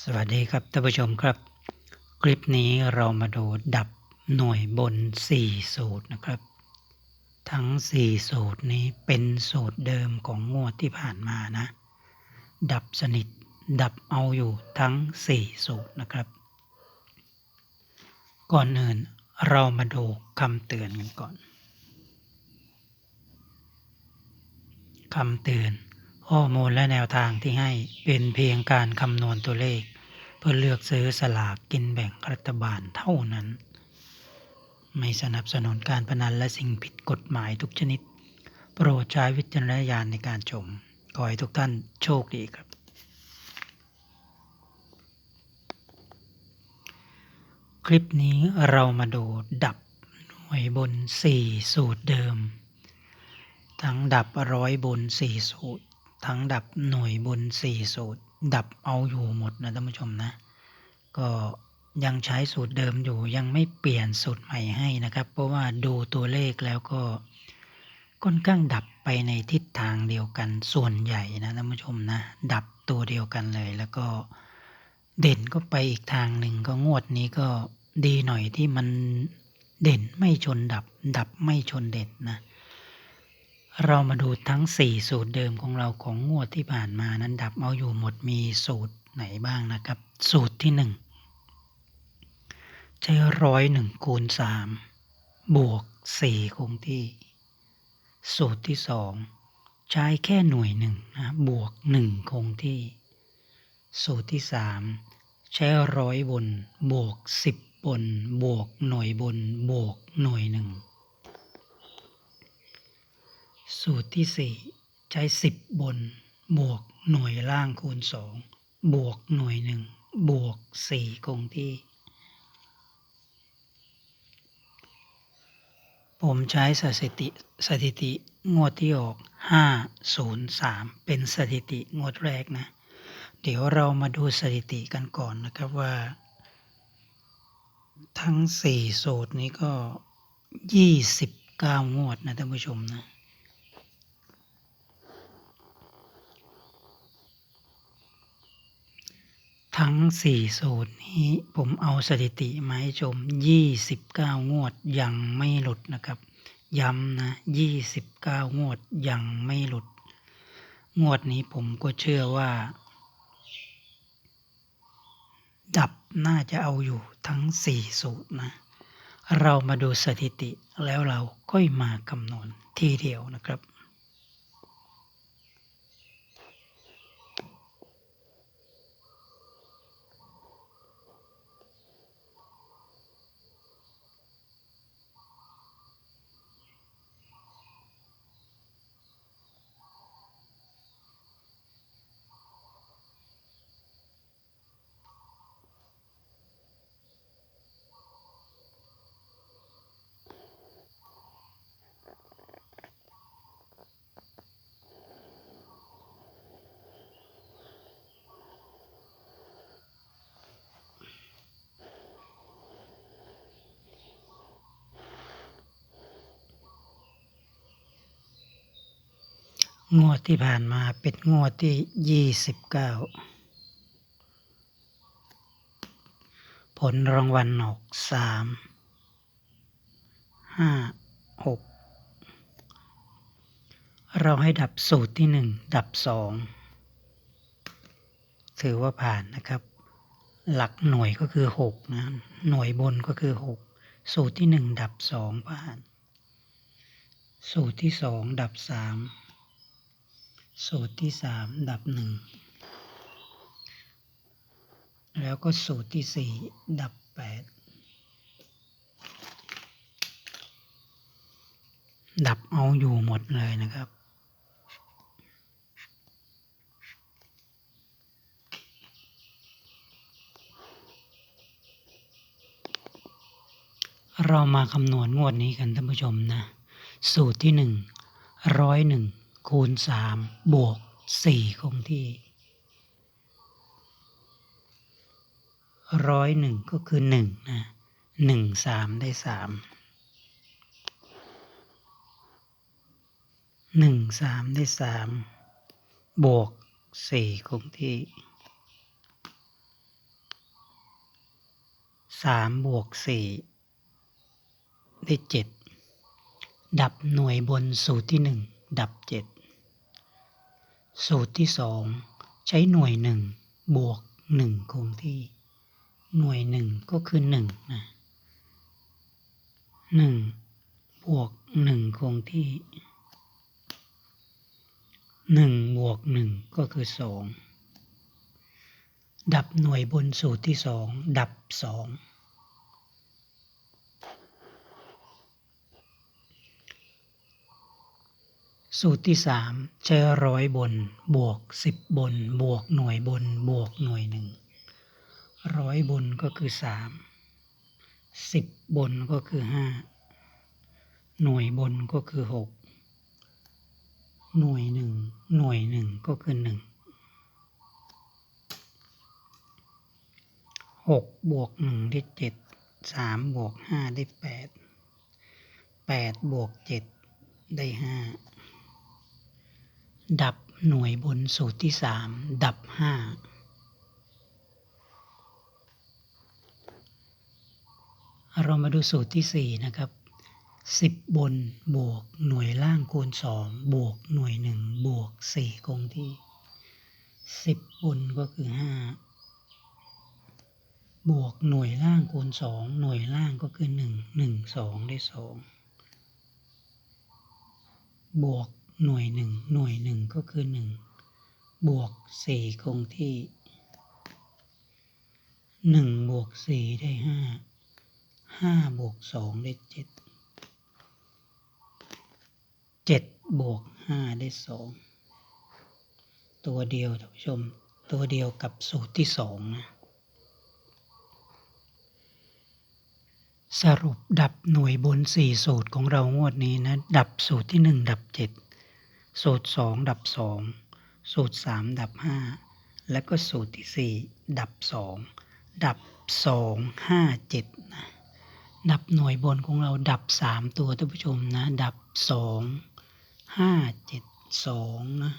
สวัสดีครับท่านผู้ชมครับ คลิปนี้เรามาดูดับหน่วยบน 4 สูตรนะครับ ทั้ง 4 สูตรนี้เป็นสูตรเดิมของงวดที่ผ่านมานะ ดับสนิทดับเอาอยู่ทั้ง 4 สูตรนะครับ ก่อนอื่นเรามาดูคำเตือนกันก่อนคำเตือน ข้อมูลและแนวทางที่ให้เป็นเพียงการคำนวณตัวเลข เพื่อเลือกซื้อสลากกินแบ่งรัฐบาลเท่านั้น ไม่สนับสนุนการพนันและสิ่งผิดกฎหมายทุกชนิด โปรดใช้วิจารณญาณในการชม ขอให้ทุกท่านโชคดีครับ คลิปนี้เรามาดูดับหน่วยบน 4 สูตรเดิม ทั้งดับร้อยบน 4 สูตร ทั้งดับหน่วยบน4สูตร ดับเอาอยู่หมดนะท่านผู้ชมนะ ก็ยังใช้สูตรเดิมอยู่ยังไม่เปลี่ยนสูตรใหม่ให้นะครับ เพราะว่าดูตัวเลขแล้วก็ค่อนข้างดับไปในทิศทางเดียวกันส่วนใหญ่นะท่านผู้ชมนะ ดับตัวเดียวกันเลยแล้วก็เด่นก็ไปอีกทางหนึ่งก็งวดนี้ก็ดีหน่อยที่มันเด่นไม่ชนดับ ดับไม่ชนเด่นนะ เรามาดูทั้ง 4 สูตรเดิมของเราของงวดที่ผ่านมานั้นดับเอาอยู่หมดมีสูตรไหนบ้างนะครับ สูตรที่ 1 ใช้ร้อยหนึ่งคูณ 3 บวก 4 คงที่ สูตรที่ 2 ใช้แค่หน่วยหนึ่งนะบวก 1 คงที่ สูตรที่ 3 ใช้ร้อยบน บวก 10 บน บวกหน่วยบน บวกหน่วยหนึ่ง สูตรที่ 4 ใช้ 10 บน บวกหน่วยล่างคูณ 2 บวกหน่วยหนึ่งบวก 4 คงที่ ผมใช้สถิติสถิติงวดที่ออก 503 เป็นสถิติงวดแรกนะ เดี๋ยวเรามาดูสถิติกันก่อนนะครับว่า ทั้ง 4 สูตรนี้ก็ 29 งวดนะท่านผู้ชมนะ ทั้ง 4 สูตรนี้ผมเอาสถิติมาให้ชม 29 งวดยังไม่หลุดนะครับ ย้ำนะ 29 งวดยังไม่หลุด งวดนี้ผมก็เชื่อว่า ดับน่าจะเอาอยู่ทั้ง 4 สูตรนะ เรามาดูสถิติแล้วเราค่อยมาคำนวณทีเดียวนะครับ งวดที่ผ่านมาเป็นงวดที่ยี่สิบเก้าผลรางวัลออกสามห้าหกเราให้ดับสูตรที่หนึ่งดับสองถือว่าผ่านนะครับ หลักหน่วยก็คือหกนะหน่วยบนก็คือหกสูตรที่หนึ่งดับสองผ่าน สูตรที่สองดับสาม สูตรที่สามดับหนึ่งแล้วก็สูตรที่สี่ดับแปดดับเอาอยู่หมดเลยนะครับ เรามาคำนวณงวดนี้กันท่านผู้ชมนะ สูตรที่หนึ่งร้อยหนึ่ง คูณสามบวกสี่คงที่ร้อยหนึ่งก็คือหนึ่งนะหนึ่งสามได้สามหนึ่งสามได้สามบวกสี่คงที่สามบวกสี่ได้เจ็ดดับหน่วยบนสูตรที่หนึ่ง ดับเจ็ดสูตรที่สองใช้หน่วยหนึ่งบวกหนึ่งคงที่ หน่วยหนึ่งก็คือหนึ่งนะหนึ่งบวกหนึ่งคงที่หนึ่งบวกหนึ่งก็คือสองดับหน่วยบนสูตรที่สองดับสอง สูตรที่สามใช้ร้อยบน บวกสิบบน บวกหน่วยบน บวกหน่วยหนึ่งร้อยบนก็คือสามสิบบนก็คือห้าหน่วยบนก็คือหกหน่วยหนึ่งหน่วยหนึ่งก็คือหนึ่งหกบวกหนึ่งได้เจ็ดสามบวกห้าได้แปดแปดบวกเจ็ดได้ห้า ดับหน่วยบนสูตรที่สามดับห้าเรามาดูสูตรที่สี่นะครับสิบบนบวกหน่วยล่างคูณสองบวกหน่วยหนึ่งบวกสี่คงที่สิบบนก็คือห้าบวกหน่วยล่างคูณสองหน่วยล่างก็คือหนึ่งหนึ่งสองได้สองบวก หน่วยหนึ่งหน่วยหนึ่งก็คือหนึ่งบวกสี่คงที่หนึ่งบวกสี่ได้ห้าห้าบวกสองได้เจ็ดเจ็ดบวกห้าได้สองตัวเดียวท่านผู้ชม ตัวเดียวกับสูตรที่สองนะสรุปดับหน่วยบนสี่สูตรของเรางวดนี้นะ ดับสูตรที่หนึ่งดับเจ็ด สูตรสองดับสองสูตรสามดับห้าและก็สูตรที่สี่ดับสองดับสองห้าเจ็ดนะดับหน่วยบนของเราดับสามตัวท่านผู้ชมนะ ดับสองห้าเจ็ดสองนะ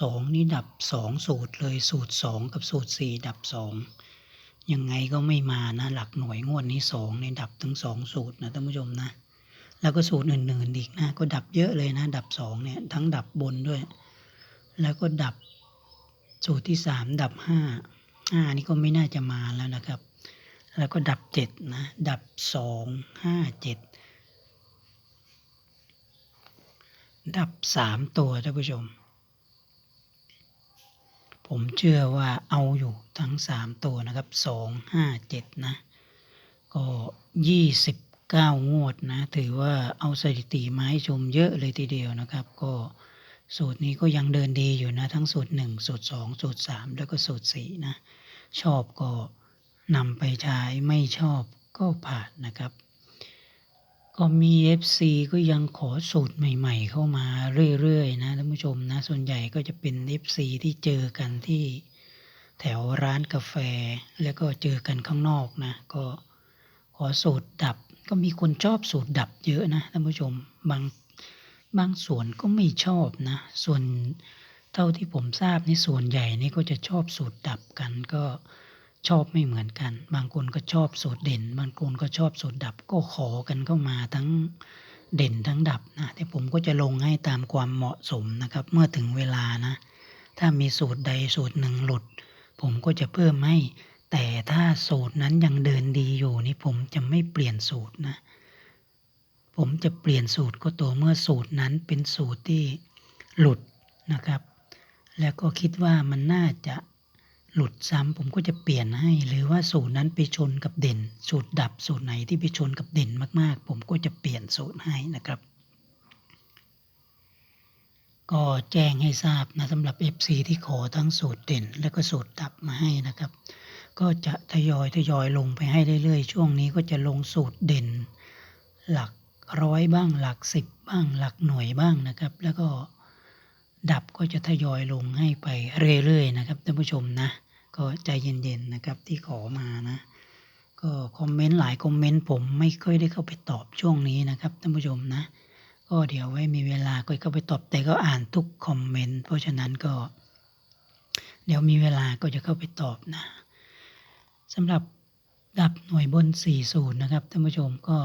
สองนี่ดับสองสูตรเลยสูตรสองกับสูตรสี่ดับสองยังไงก็ไม่มานะ หลักหน่วยงวดนี้สองในดับทั้งสองสูตรนะท่านผู้ชมนะ แล้วก็สูตรอื่นๆอีกนะ ก็ดับเยอะเลยนะ ดับสองเนี่ย ทั้งดับบนด้วย แล้วก็ดับสูตรที่สามดับห้าห้านี่ก็ไม่น่าจะมาแล้วนะครับ แล้วก็ดับเจ็ดนะ ดับสองห้าเจ็ดดับสามตัวท่านผู้ชม ผมเชื่อว่าเอาอยู่ทั้งสามตัวนะครับสองห้าเจ็ดนะ ก็ยี่สิบ เก้างวดนะ ถือว่าเอาสถิติมาให้ชมเยอะเลยทีเดียวนะครับ ก็สูตรนี้ก็ยังเดินดีอยู่นะ ทั้งสูตรหนึ่งสูตรสองสูตรสามแล้วก็สูตรสี่นะ ชอบก็นำไปใช้ไม่ชอบก็ผ่านนะครับ ก็มี FC ก็ยังขอสูตรใหม่ ๆ เข้ามาเรื่อยๆนะท่านผู้ชมนะ ส่วนใหญ่ก็จะเป็น FC ที่เจอกันที่แถวร้านกาแฟ แล้วก็เจอกันข้างนอกนะ ก็ขอสูตรดับ ก็มีคนชอบสูตรดับเยอะนะท่านผู้ชมบางบางส่วนก็ไม่ชอบนะ ส่วนเท่าที่ผมทราบในส่วนใหญ่นี่ก็จะชอบสูตรดับกันก็ชอบไม่เหมือนกัน บางคนก็ชอบสูตรเด่น บางคนก็ชอบสูตรดับก็ขอกันเข้ามาทั้งเด่นทั้งดับนะแต่ผมก็จะลงให้ตามความเหมาะสมนะครับ เมื่อถึงเวลานะ ถ้ามีสูตรใดสูตรหนึ่งหลุด ผมก็จะเพิ่มให้ แต่ถ้าสูตรนั้นยังเดินดีอยู่นี่ผมจะไม่เปลี่ยนสูตรนะ ผมจะเปลี่ยนสูตรก็ตัวเมื่อสูตรนั้นเป็นสูตรที่หลุดนะครับ แล้วก็คิดว่ามันน่าจะหลุดซ้ำผมก็จะเปลี่ยนให้ หรือว่าสูตรนั้นไปชนกับเด่น สูตรดับสูตรไหนที่ไปชนกับเด่นมาก ๆ ผมก็จะเปลี่ยนสูตรให้นะครับ ก็แจ้งให้ทราบนะสำหรับ FC ที่ขอทั้งสูตรเด่น และก็สูตรดับมาให้นะครับ ก็จะทยอยทยอยลงไปให้เรื่อยๆ ช่วงนี้ก็จะลงสูตรเด่น หลักร้อยบ้างหลักสิบบ้างหลักหน่วยบ้างนะครับ แล้วก็ดับก็จะทยอยลงให้ไปเรื่อยๆนะครับท่านผู้ชมนะ ก็ใจเย็นๆนะครับที่ขอมานะ ก็คอมเมนต์หลายคอมเมนต์ผมไม่ค่อยได้เข้าไปตอบช่วงนี้นะครับท่านผู้ชมนะ ก็เดี๋ยวไว้มีเวลาก็เข้าไปตอบแต่ก็อ่านทุกคอมเมนต์เพราะฉะนั้นก็ เดี๋ยวมีเวลาก็จะเข้าไปตอบนะ สำหรับดับหน่วยบน4สูตรนะครับท่านผู้ชมก็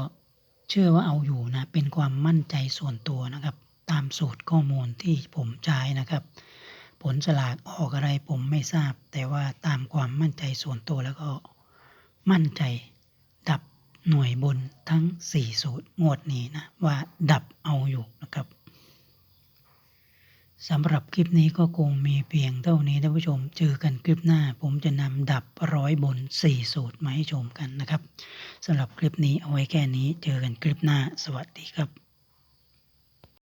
เชื่อว่าเอาอยู่นะ เป็นความมั่นใจส่วนตัวนะครับ ตามสูตรข้อมูลที่ผมใช้นะครับ ผลสลากออกอะไรผมไม่ทราบ แต่ว่าตามความมั่นใจส่วนตัวแล้วก็มั่นใจดับหน่วยบนทั้ง 4 สูตรงวดนี้นะ ว่าดับเอาอยู่นะครับ สำหรับคลิปนี้ก็คงมีเพียงเท่านี้ท่านผู้ชม เจอกันคลิปหน้า ผมจะนำดับร้อยบน 4 สูตรมาให้ชมกันนะครับสำหรับคลิปนี้เอาไว้แค่นี้ เจอกันคลิปหน้า สวัสดีครับ